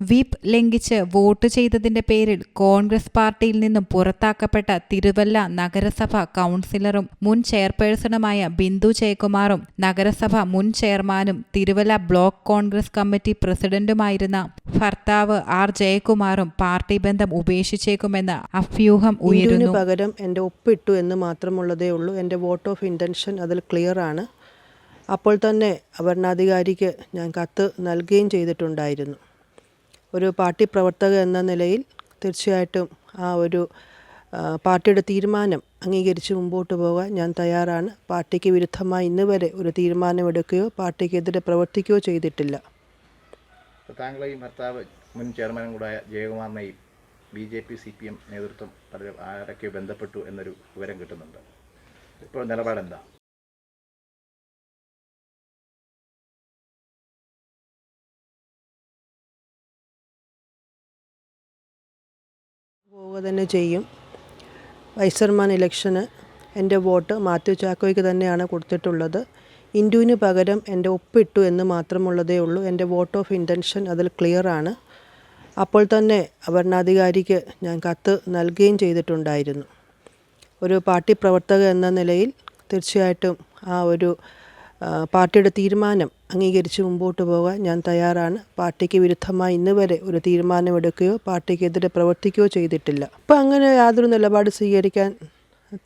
Whip ലംഘിച്ച് vote ചെയ്തതിന്റെ പേരിൽ കോൺഗ്രസ് പാർട്ടിയിൽ നിന്നും പുറത്താക്കപ്പെട്ട തിരുവല്ല നഗരസഭ കൗൺസിലറും മുൻ ചെയർപേഴ്സണുമായ ബിന്ദു ജയകുമാറും നഗരസഭ മുൻ ചെയർമാനും തിരുവല്ല ബ്ലോക്ക് കോൺഗ്രസ് കമ്മിറ്റി പ്രസിഡന്റുമായിരുന്ന ഭർത്താവ് ആർ ജയകുമാറും പാർട്ടി ബന്ധം ഉപേക്ഷിച്ചേക്കുമെന്ന അഭ്യൂഹം ഉയരുന്നു. പകരം എന്റെ ഒപ്പിട്ടു എന്ന് മാത്രമുള്ളതേ ഉള്ളൂ. എന്റെ വോട്ട് ഓഫ് ഇന്റൻഷൻ അതിൽ ക്ലിയർ ആണ്. അപ്പോൾ തന്നെ ഭരണാധികാരിക്ക് ഞാൻ കത്ത് നൽകുകയും ചെയ്തിട്ടുണ്ടായിരുന്നു. ഒരു പാർട്ടി പ്രവർത്തക എന്ന നിലയിൽ തീർച്ചയായിട്ടും ആ ഒരു പാർട്ടിയുടെ തീരുമാനം അംഗീകരിച്ച് മുമ്പോട്ട് പോകാൻ ഞാൻ തയ്യാറാണ്. പാർട്ടിക്ക് വിരുദ്ധമായി ഇന്ന് വരെ ഒരു തീരുമാനമെടുക്കുകയോ പാർട്ടിക്കെതിരെ പ്രവർത്തിക്കുകയോ ചെയ്തിട്ടില്ല. താങ്കളെയും ഭർത്താവ് മുൻ ചെയർമാനും കൂടായ ജയകുമാറിനെയും B J P C P M നേതൃത്വം ആരൊക്കെ ബന്ധപ്പെട്ടു എന്നൊരു വിവരം കിട്ടുന്നുണ്ട്. ഇപ്പോൾ നിലപാടെന്താ? പോവുക തന്നെ ചെയ്യും. വൈസർമാൻ ഇലക്ഷന് എന്റെ വോട്ട് മാത്യു ചാക്കോയ്ക്ക് തന്നെയാണ് കൊടുത്തിട്ടുള്ളത്. ഇൻഡുവിന് പകരം എന്റെ ഒപ്പിട്ടു എന്ന് മാത്രമുള്ളതേ ഉള്ളൂ. എന്റെ വോട്ട് ഓഫ് ഇന്റൻഷൻ അതിൽ ക്ലിയർ ആണ്. അപ്പോൾ തന്നെ ഭരണാധികാരിക്ക് ഞാൻ കത്ത് നൽകുകയും ചെയ്തിട്ടുണ്ടായിരുന്നു. ഒരു പാർട്ടി പ്രവർത്തക എന്ന നിലയിൽ തീർച്ചയായിട്ടും ആ ഒരു പാർട്ടിയുടെ തീരുമാനം അംഗീകരിച്ച് മുമ്പോട്ട് പോകാൻ ഞാൻ തയ്യാറാണ്. പാർട്ടിക്ക് വിരുദ്ധമായി ഇന്ന് വരെ ഒരു തീരുമാനമെടുക്കുകയോ പാർട്ടിക്കെതിരെ പ്രവർത്തിക്കുകയോ ചെയ്തിട്ടില്ല. അപ്പോൾ അങ്ങനെ യാതൊരു നിലപാട് സ്വീകരിക്കാൻ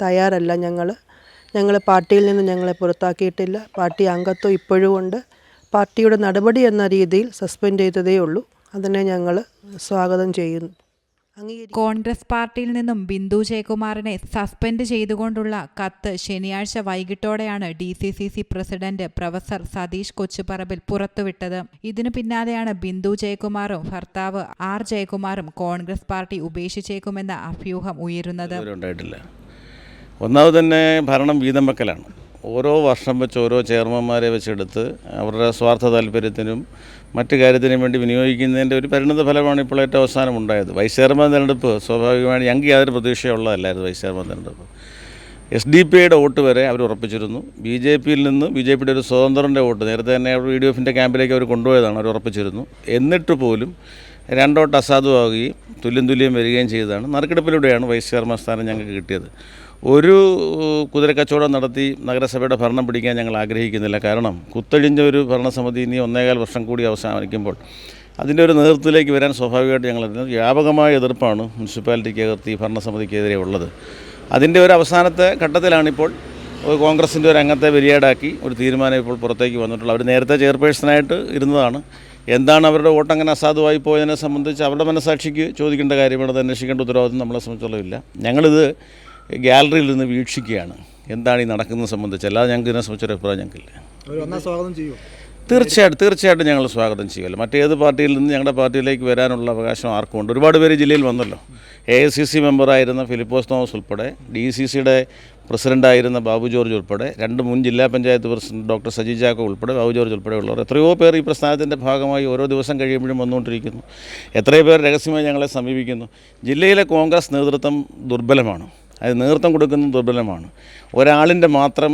തയ്യാറല്ല ഞങ്ങൾ ഞങ്ങൾ പാർട്ടിയിൽ നിന്ന് ഞങ്ങളെ പുറത്താക്കിയിട്ടില്ല. പാർട്ടി അംഗത്വം ഇപ്പോഴും ഉണ്ട്. പാർട്ടിയുടെ നടപടി എന്ന രീതിയിൽ സസ്പെൻഡ് ചെയ്തതേ ഉള്ളൂ അതിനെ ഞങ്ങൾ സ്വാഗതം ചെയ്യുന്നു. കോൺഗ്രസ് പാർട്ടിയിൽ നിന്നും ബിന്ദു ജയകുമാറിനെ സസ്പെൻഡ് ചെയ്തുകൊണ്ടുള്ള കത്ത് ശനിയാഴ്ച വൈകിട്ടോടെയാണ് D C C C president professor Satheesh Kochuparambil പുറത്തുവിട്ടത്. ഇതിനു പിന്നാലെയാണ് ബിന്ദു ജയകുമാറും ഭർത്താവ് ആർ ജയകുമാറും കോൺഗ്രസ് പാർട്ടി ഉപേക്ഷിച്ചേക്കുമെന്ന അഭ്യൂഹം ഉയരുന്നത്. ഒന്നാമത് തന്നെ ഭരണം വീതം വെക്കലാണ് ഓരോ വർഷം വെച്ച് ഓരോ ചെയർമാന്മാരെ വെച്ചെടുത്ത് അവരുടെ സ്വാർത്ഥ താല്പര്യത്തിനും മറ്റു കാര്യത്തിനും വേണ്ടി വിനിയോഗിക്കുന്നതിന്റെ ഒരു പരിണത ഫലമാണ് ഇപ്പോൾ ഏറ്റവും അവസാനം ഉണ്ടായത്. വൈസ് ചെയർമാൻ തിരഞ്ഞെടുപ്പ് സ്വാഭാവികമായി ഞങ്ങൾക്ക് യാതൊരു പ്രതീക്ഷയുള്ളതല്ലായിരുന്നു വൈസ് ചെയർമാൻ തിരഞ്ഞെടുപ്പ്. എസ് ഡി പി ഐയുടെ വോട്ട് വരെ അവർ ഉറപ്പിച്ചിരുന്നു. ബി ജെ പിയിൽ നിന്ന് ബി ജെ പിയുടെ ഒരു സ്വതന്ത്രന്റെ വോട്ട് നേരത്തെ തന്നെ അവർ യു ഡി എഫിന്റെ ക്യാമ്പിലേക്ക് അവർ കൊണ്ടുപോയതാണ് അവർ ഉറപ്പിച്ചിരുന്നു. എന്നിട്ട് പോലും രണ്ടോട്ട് അസാധുവാകുകയും തുല്യം തുല്യം വരികയും ചെയ്തതാണ്. നറുക്കെടുപ്പിലൂടെയാണ് വൈസ് ചെയർമാൻ സ്ഥാനം ഞങ്ങൾക്ക് കിട്ടിയത്. ഒരു കുതിരക്കച്ചവടം നടത്തി നഗരസഭയുടെ ഭരണം പിടിക്കാൻ ഞങ്ങൾ ആഗ്രഹിക്കുന്നില്ല. കാരണം കുത്തഴിഞ്ഞ ഒരു ഭരണസമിതി ഇനി ഒന്നേകാൽ വർഷം കൂടി അവസാനിക്കുമ്പോൾ അതിന്റെ ഒരു നേതൃത്വത്തിലേക്ക് വരാൻ സ്വാഭാവികമായിട്ട് ഞങ്ങൾ വ്യാപകമായ എതിർപ്പാണ് മുനിസിപ്പാലിറ്റിക്കകത്ത് ഈ ഭരണസമിതിക്കെതിരെ ഉള്ളത്. അതിന്റെ ഒരു അവസാനത്തെ ഘട്ടത്തിലാണിപ്പോൾ കോൺഗ്രസിന്റെ ഒരു അംഗത്തെ വെരിയാടാക്കി ഒരു തീരുമാനം ഇപ്പോൾ പുറത്തേക്ക് വന്നിട്ടുള്ളത്. അവർ നേരത്തെ ചെയർപേഴ്സണായിട്ട് ഇരുന്നതാണ്. എന്താണ് അവരുടെ വോട്ട് അങ്ങനെ അസാധുവായി പോയതിനെ സംബന്ധിച്ച് അവരുടെ മനസാക്ഷിക്ക് ചോദിക്കേണ്ട കാര്യമാണ് അത് അന്വേഷിക്കേണ്ട ഉത്തരവാദിത്വം നമ്മളെ സംബന്ധിച്ചുള്ളതില്ല ഞങ്ങളിത് ഗാലറിയിൽ നിന്ന് വീക്ഷിക്കുകയാണ്. എന്താണ് ഈ നടക്കുന്നത് സംബന്ധിച്ച്? അല്ലാതെ ഞങ്ങൾക്ക് ഇതിനെ സംബന്ധിച്ചൊരു അഭിപ്രായം ഞങ്ങൾക്കില്ല. സ്വാഗതം ചെയ്യും തീർച്ചയായിട്ടും തീർച്ചയായിട്ടും ഞങ്ങൾ സ്വാഗതം ചെയ്യുമല്ലോ. മറ്റേത് പാർട്ടിയിൽ നിന്ന് ഞങ്ങളുടെ പാർട്ടിയിലേക്ക് വരാനുള്ള അവകാശം ആർക്കും ഉണ്ട് ഒരുപാട് പേര് ജില്ലയിൽ വന്നല്ലോ. എ ഐ സി സി മെമ്പറായിരുന്ന ഫിലിപ്പോസ് തോമസ് ഉൾപ്പെടെ ഡി സി സിയുടെ പ്രസിഡന്റായിരുന്ന ബാബു ജോർജ് ഉൾപ്പെടെ രണ്ട് മുൻ ജില്ലാ പഞ്ചായത്ത് പ്രസിഡന്റ് ഡോക്ടർ സജി ചാക്കോ ഉൾപ്പെടെ ബാബു ജോർജ് ഉൾപ്പെടെയുള്ളവർ എത്രയോ പേർ ഈ പ്രസ്ഥാനത്തിന്റെ ഭാഗമായി ഓരോ ദിവസം കഴിയുമ്പോഴും വന്നുകൊണ്ടിരിക്കുന്നു. എത്രയോ പേർ രഹസ്യമായി ഞങ്ങളെ സമീപിക്കുന്നു. ജില്ലയിലെ കോൺഗ്രസ് നേതൃത്വം ദുർബലമാണ്. അത് നേതൃത്വം കൊടുക്കുന്നത് ദുർബലമാണ്. ഒരാളിന്റെ മാത്രം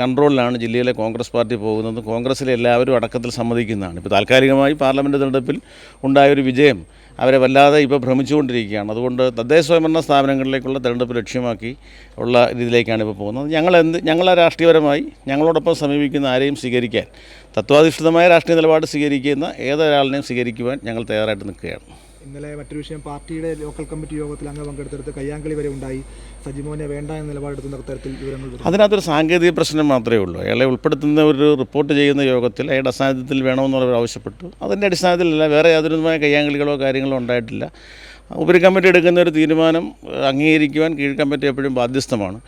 കൺട്രോളിലാണ് ജില്ലയിലെ കോൺഗ്രസ് പാർട്ടി പോകുന്നത്. കോൺഗ്രസ്സിലെ എല്ലാവരും അടക്കത്തിൽ സമ്മതിക്കുന്നതാണ്. ഇപ്പോൾ താൽക്കാലികമായി പാർലമെന്റ് തെരഞ്ഞെടുപ്പിൽ ഉണ്ടായൊരു വിജയം അവരെ വല്ലാതെ ഇപ്പോൾ ഭ്രമിച്ചുകൊണ്ടിരിക്കുകയാണ്. അതുകൊണ്ട് തദ്ദേശ സ്വയംഭരണ സ്ഥാപനങ്ങളിലേക്കുള്ള തെരഞ്ഞെടുപ്പ് ലക്ഷ്യമാക്കി ഉള്ള രീതിയിലേക്കാണ് ഇപ്പോൾ പോകുന്നത്. ഞങ്ങൾ എന്ത് ഞങ്ങളെ രാഷ്ട്രീയപരമായി ഞങ്ങളോടൊപ്പം സമീപിക്കുന്ന ആരെയും സ്വീകരിക്കാൻ തത്വാധിഷ്ഠിതമായ രാഷ്ട്രീയ നിലപാട് സ്വീകരിക്കുന്ന ഏതൊരാളിനെയും സ്വീകരിക്കുവാൻ ഞങ്ങൾ തയ്യാറായിട്ട് നിൽക്കുകയാണ്. ഇന്നലെ മറ്റൊരു വിഷയം പാർട്ടിയുടെ ലോക്കൽ കമ്മിറ്റി യോഗത്തിൽ അങ്ങ് പങ്കെടുത്തെടുത്ത് കയ്യാങ്കളി വരെ ഉണ്ടായി. സജിമോനെ വേണ്ട എന്ന നിലപാടെടുത്തുന്ന തരത്തിൽ വിവരങ്ങൾ. അതിനകത്തൊരു സാങ്കേതിക പ്രശ്നം മാത്രമേ ഉള്ളൂ. അയാളെ ഉൾപ്പെടുത്തുന്ന ഒരു റിപ്പോർട്ട് ചെയ്യുന്ന യോഗത്തിൽ അയാളുടെ അസാന്നിധ്യത്തിൽ വേണമെന്നുള്ളവർ ആവശ്യപ്പെട്ടു. അതിന്റെ അടിസ്ഥാനത്തിലല്ല വേറെ യാതൊരുമായ കയ്യാങ്കളികളോ കാര്യങ്ങളോ ഉണ്ടായിട്ടില്ല. ഉപരി കമ്മിറ്റി എടുക്കുന്ന ഒരു തീരുമാനം അംഗീകരിക്കുവാൻ കീഴ് കമ്മിറ്റി എപ്പോഴും ബാധ്യസ്ഥമാണ്.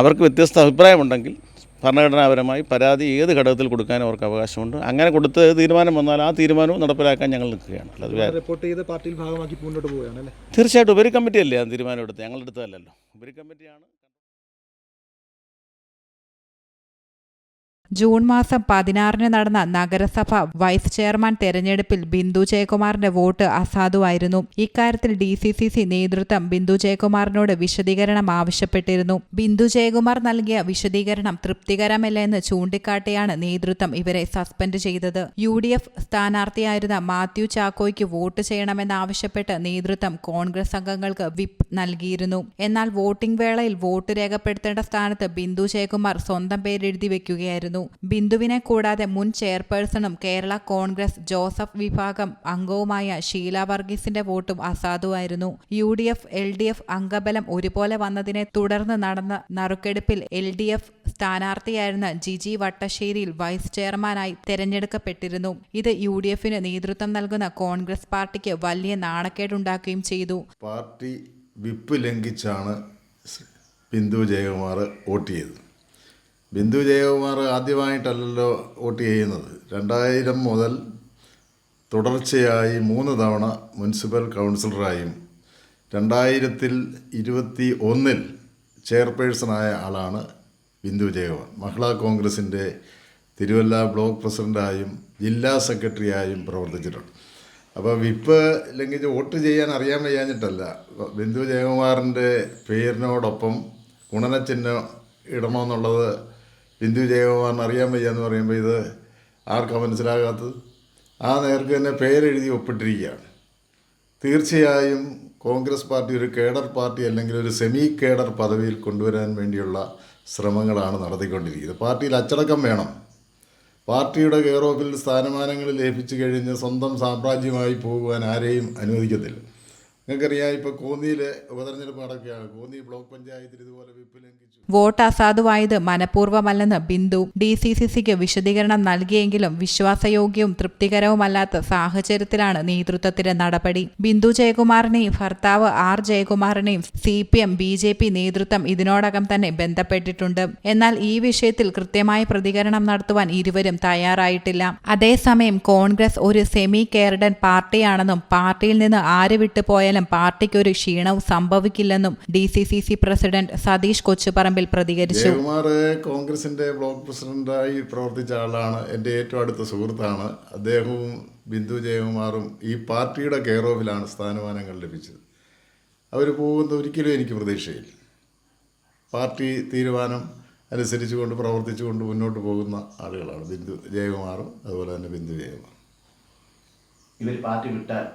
അവർക്ക് വ്യത്യസ്ത അഭിപ്രായമുണ്ടെങ്കിൽ ഭരണഘടനാപരമായി പരാതി ഏത് ഘടകത്തിൽ കൊടുക്കാനും അവർക്ക് അവകാശമുണ്ട്. അങ്ങനെ കൊടുത്ത് തീരുമാനം വന്നാൽ ആ തീരുമാനവും നടപ്പിലാക്കാൻ ഞങ്ങൾ നിൽക്കുകയാണ്. അല്ലാതെ റിപ്പോർട്ട് ചെയ്ത് പാർട്ടിയിൽ ഭാഗമാക്കി മുന്നോട്ട് പോവുകയാണ് അല്ലേ? തീർച്ചയായിട്ടും ഉപരി കമ്മിറ്റിയല്ലേ ആ തീരുമാനം എടുത്തത്? ഞങ്ങളെടുത്തതല്ലോ ഉപരി കമ്മിറ്റിയാണ് ജൂൺ മാസം പതിനാറിന് നടന്ന നഗരസഭ വൈസ് ചെയർമാൻ തെരഞ്ഞെടുപ്പിൽ ബിന്ദു ജയകുമാറിന്റെ വോട്ട് അസാധുവായിരുന്നു. ഇക്കാര്യത്തിൽ ഡി സി സി സി നേതൃത്വം ബിന്ദു ജയകുമാറിനോട് വിശദീകരണം ആവശ്യപ്പെട്ടിരുന്നു. ബിന്ദു ജയകുമാർ നൽകിയ വിശദീകരണം തൃപ്തികരമല്ല എന്ന് ചൂണ്ടിക്കാട്ടിയാണ് നേതൃത്വം ഇവരെ സസ്പെൻഡ് ചെയ്തത്. യു ഡി എഫ് സ്ഥാനാർത്ഥിയായിരുന്ന മാത്യു ചാക്കോയ്ക്ക് വോട്ട് ചെയ്യണമെന്നാവശ്യപ്പെട്ട് നേതൃത്വം കോൺഗ്രസ് അംഗങ്ങൾക്ക് വിപ്പ് നൽകിയിരുന്നു. എന്നാൽ വോട്ടിംഗ് വേളയിൽ വോട്ട് രേഖപ്പെടുത്തേണ്ട സ്ഥാനത്ത് ബിന്ദു ജയകുമാർ സ്വന്തം പേരെഴുതി വെക്കുകയായിരുന്നു. ബിന്ദുവിനെ കൂടാതെ മുൻ ചെയർപേഴ്സണും കേരള കോൺഗ്രസ് ജോസഫ് വിഭാഗം അംഗവുമായ ഷീല വർഗീസിന്റെ വോട്ടും അസാധുവായിരുന്നു. U D F L D F അംഗബലം ഒരുപോലെ വന്നതിനെ തുടർന്ന് നടന്ന നറുക്കെടുപ്പിൽ എൽ ഡി എഫ് സ്ഥാനാർത്ഥിയായിരുന്ന ജിജി വട്ടശ്ശേരിയിൽ വൈസ് ചെയർമാനായി തെരഞ്ഞെടുക്കപ്പെട്ടിരുന്നു. ഇത് യു ഡി എഫിന് നേതൃത്വം നൽകുന്ന കോൺഗ്രസ് പാർട്ടിക്ക് വലിയ നാണക്കേടുണ്ടാക്കുകയും ചെയ്തു. പാർട്ടി വിപ്പ് ലംഘിച്ചാണ് ബിന്ദു ജയകുമാർ വോട്ട് ചെയ്തത്. ബിന്ദു ജയകുമാർ ആദ്യമായിട്ടല്ലല്ലോ വോട്ട് ചെയ്യുന്നത്. രണ്ടായിരം മുതൽ തുടർച്ചയായി മൂന്ന് തവണ മുനിസിപ്പൽ കൗൺസിലറായും രണ്ടായിരത്തിൽ ഇരുപത്തി ഒന്നിൽ ചെയർപേഴ്സണായ ആളാണ് ബിന്ദു ജയകുമാർ. മഹിളാ കോൺഗ്രസിന്റെ തിരുവല്ല ബ്ലോക്ക് പ്രസിഡന്റായും ജില്ലാ സെക്രട്ടറിയായും പ്രവർത്തിച്ചിട്ടുണ്ട്. അപ്പോൾ വിപ്പ് ലംഘിച്ച് വോട്ട് ചെയ്യാൻ അറിയാൻ വയ്യാഞ്ഞിട്ടല്ല. ബിന്ദു ജയകുമാറിന്റെ പേരിനോടൊപ്പം ഗുണനചിഹ്നം ഇടണമെന്നുള്ളത് ബിന്ദു ജയകുമാറിന് അറിയാൻ വയ്യ എന്ന് പറയുമ്പോൾ ഇത് ആർക്കാ മനസ്സിലാകാത്തത്? ആ നേർക്ക് തന്നെ പേരെഴുതി ഒപ്പിട്ടിരിക്കുകയാണ്. തീർച്ചയായും കോൺഗ്രസ് പാർട്ടി ഒരു കേഡർ പാർട്ടി അല്ലെങ്കിൽ ഒരു സെമി കേഡർ പദവിയിൽ കൊണ്ടുവരാൻ വേണ്ടിയുള്ള ശ്രമങ്ങളാണ് നടത്തിക്കൊണ്ടിരിക്കുന്നത്. പാർട്ടിയിൽ അച്ചടക്കം വേണം. പാർട്ടിയുടെ കെയർ ഓഫിൽ സ്ഥാനമാനങ്ങൾ ലഭിച്ചു കഴിഞ്ഞ് സ്വന്തം സാമ്രാജ്യമായി പോകുവാൻ ആരെയും അനുവദിക്കത്തില്ല. നിങ്ങൾക്കറിയാം ഇപ്പോൾ കോന്നിയിലെ ഉപതെരഞ്ഞെടുപ്പ് നടക്കുകയാണ്. കോന്നി ബ്ലോക്ക് പഞ്ചായത്തിൽ ഇതുപോലെ ലംഘിച്ചു. വോട്ട് അസാധുവായത് മനഃപൂർവമല്ലെന്ന് ബിന്ദു. ഡി സി സി സിക്ക് വിശദീകരണം നൽകിയെങ്കിലും വിശ്വാസയോഗ്യവും തൃപ്തികരവുമല്ലാത്ത സാഹചര്യത്തിലാണ് നേതൃത്വത്തിന്റെ നടപടി. ബിന്ദു ജയകുമാറിനെയും ഭർത്താവ് R ജയകുമാറിനെയും C P M B J P നേതൃത്വം ഇതിനോടകം തന്നെ ബന്ധപ്പെട്ടിട്ടുണ്ട്. എന്നാൽ ഈ വിഷയത്തിൽ കൃത്യമായ പ്രതികരണം നടത്തുവാൻ ഇരുവരും തയ്യാറായിട്ടില്ല. അതേസമയം കോൺഗ്രസ് ഒരു സെമി കേർഡൻ പാർട്ടിയാണെന്നും പാർട്ടിയിൽ നിന്ന് ആര് വിട്ടുപോയാലും പാർട്ടിക്ക് ഒരു ക്ഷീണവും സംഭവിക്കില്ലെന്നും D C C C president Satheesh Kochuparambil പ്രതികരിച്ചു. കോൺഗ്രസിന്റെ ബ്ലോക്ക് പ്രസിഡന്റായി പ്രവർത്തിച്ച ആളാണ് എന്റെ ഏറ്റവും അടുത്ത സുഹൃത്താണ്. അദ്ദേഹവും ബിന്ദു ജയകുമാറും ഈ പാർട്ടിയുടെ കെയർ ഓഫിലാണ് സ്ഥാനമാനങ്ങൾ ലഭിച്ചത്. അവർ പോകുന്ന ഒരിക്കലും എനിക്ക് പ്രതീക്ഷയില്ല. പാർട്ടി തീരുമാനം അനുസരിച്ചുകൊണ്ട് പ്രവർത്തിച്ചുകൊണ്ട് മുന്നോട്ട് പോകുന്ന ആളുകളാണ് ബിന്ദു ജയകുമാറും അതുപോലെ തന്നെ ബിന്ദു ജയകുമാർ ഇവർ പാർട്ടി വിട്ടാൽ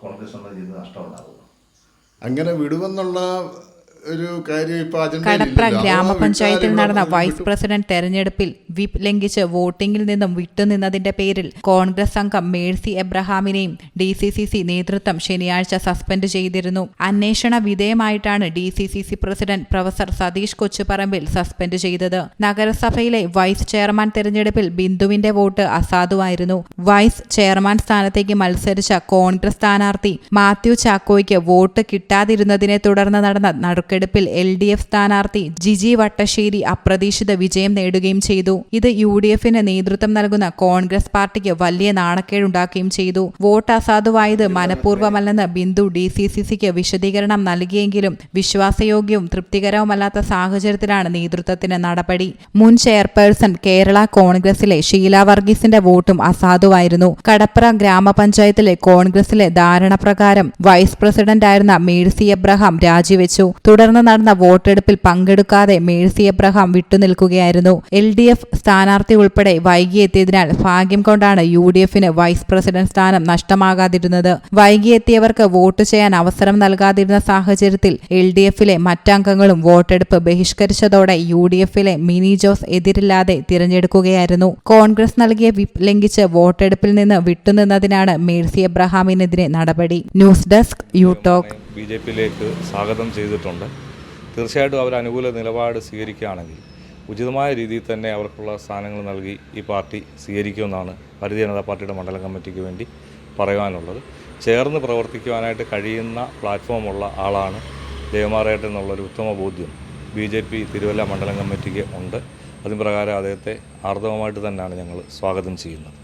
കോൺഗ്രസ് എന്ന ചെയ്ത് നഷ്ടമുണ്ടാകുന്നു അങ്ങനെ വിടുമെന്നുള്ള ഒരു കാര്യം കടപ്ര ഗ്രാമപഞ്ചായത്തിൽ നടന്ന വൈസ് പ്രസിഡന്റ് തെരഞ്ഞെടുപ്പിൽ വിപ്പ് ലംഘിച്ച് വോട്ടിംഗിൽ നിന്നും വിട്ടുനിന്നതിന്റെ പേരിൽ കോൺഗ്രസ് അംഗം മേഴ്സി എബ്രഹാമിനെയും ഡി സി സി സി നേതൃത്വം ശനിയാഴ്ച സസ്പെൻഡ് ചെയ്തിരുന്നു. അന്വേഷണ വിധേയമായിട്ടാണ് D C C C president professor Satheesh Kochuparambil suspend ചെയ്തത്. നഗരസഭയിലെ വൈസ് ചെയർമാൻ തെരഞ്ഞെടുപ്പിൽ ബിന്ദുവിന്റെ വോട്ട് അസാധുവായിരുന്നു. വൈസ് ചെയർമാൻ സ്ഥാനത്തേക്ക് മത്സരിച്ച കോൺഗ്രസ് സ്ഥാനാർത്ഥി മാത്യു ചാക്കോയ്ക്ക് വോട്ട് കിട്ടാതിരുന്നതിനെ തുടർന്ന് നടന്ന നറുക്കെടുപ്പിൽ എൽ ഡി എഫ് സ്ഥാനാർത്ഥി ജിജി വട്ടശ്ശേരി അപ്രതീക്ഷിത വിജയം നേടുകയും ചെയ്തു. ഇത് യു ഡി എഫിന് നേതൃത്വം നൽകുന്ന കോൺഗ്രസ് പാർട്ടിക്ക് വലിയ നാണക്കേടുണ്ടാക്കുകയും ചെയ്തു. വോട്ട് അസാധുവായത് മനഃപൂർവമല്ലെന്ന് ബിന്ദു ഡി സി സി സിക്ക് വിശദീകരണം നൽകിയെങ്കിലും വിശ്വാസയോഗ്യവും തൃപ്തികരവുമല്ലാത്ത സാഹചര്യത്തിലാണ് നേതൃത്വത്തിന് നടപടി. മുൻ ചെയർപേഴ്സൺ കേരള കോൺഗ്രസിലെ ഷീല വർഗീസിന്റെ വോട്ടും അസാധുവായിരുന്നു. കടപ്പുറ ഗ്രാമപഞ്ചായത്തിലെ കോൺഗ്രസിലെ ധാരണ പ്രകാരം വൈസ് പ്രസിഡന്റായിരുന്ന മേഴ്സി എബ്രഹാം രാജിവെച്ചു. തുടർന്ന് നടന്ന വോട്ടെടുപ്പിൽ പങ്കെടുക്കാതെ മേഴ്സി എബ്രഹാം വിട്ടുനിൽക്കുകയായിരുന്നു. എൽ ഡി എഫ് സ്ഥാനാർത്ഥി ഉൾപ്പെടെ വൈകിയെത്തിയതിനാൽ ഭാഗ്യം കൊണ്ടാണ് യു ഡി എഫിന് വൈസ് പ്രസിഡന്റ് സ്ഥാനം നഷ്ടമാകാതിരുന്നത്. വൈകിയെത്തിയവർക്ക് വോട്ട് ചെയ്യാൻ അവസരം നൽകാതിരുന്ന സാഹചര്യത്തിൽ എൽ ഡി എഫിലെ മറ്റംഗങ്ങളും വോട്ടെടുപ്പ് ബഹിഷ്കരിച്ചതോടെ യു ഡി എഫിലെ മിനി ജോസ് എതിരില്ലാതെ തിരഞ്ഞെടുക്കുകയായിരുന്നു. കോൺഗ്രസ് നൽകിയ വിപ്പ് ലംഘിച്ച് വോട്ടെടുപ്പിൽ നിന്ന് വിട്ടുനിന്നതിനാണ് മേഴ്സി എബ്രഹാമിനെതിരെ നടപടി. News desk U talk. B J പിയിലേക്ക് സ്വാഗതം ചെയ്തിട്ടുണ്ട്. തീർച്ചയായിട്ടും അവർ അനുകൂല നിലപാട് സ്വീകരിക്കുകയാണെങ്കിൽ ഉചിതമായ രീതിയിൽ തന്നെ അവർക്കുള്ള സ്ഥാനങ്ങൾ നൽകി ഈ പാർട്ടി സ്വീകരിക്കുമെന്നാണ് ഭാരതീയ ജനതാ പാർട്ടിയുടെ മണ്ഡലം കമ്മിറ്റിക്ക് വേണ്ടി പറയുവാനുള്ളത്. ചേർന്ന് പ്രവർത്തിക്കുവാനായിട്ട് കഴിയുന്ന പ്ലാറ്റ്ഫോമുള്ള ആളാണ് ദേവമാറേട്ട് എന്നുള്ളൊരു ഉത്തമ ബോധ്യം ബി ജെ പി തിരുവല്ല മണ്ഡലം കമ്മിറ്റിക്ക് ഉണ്ട്. അതിന് പ്രകാരം അദ്ദേഹത്തെ ആർദവമായിട്ട് തന്നെയാണ് ഞങ്ങൾ സ്വാഗതം ചെയ്യുന്നത്.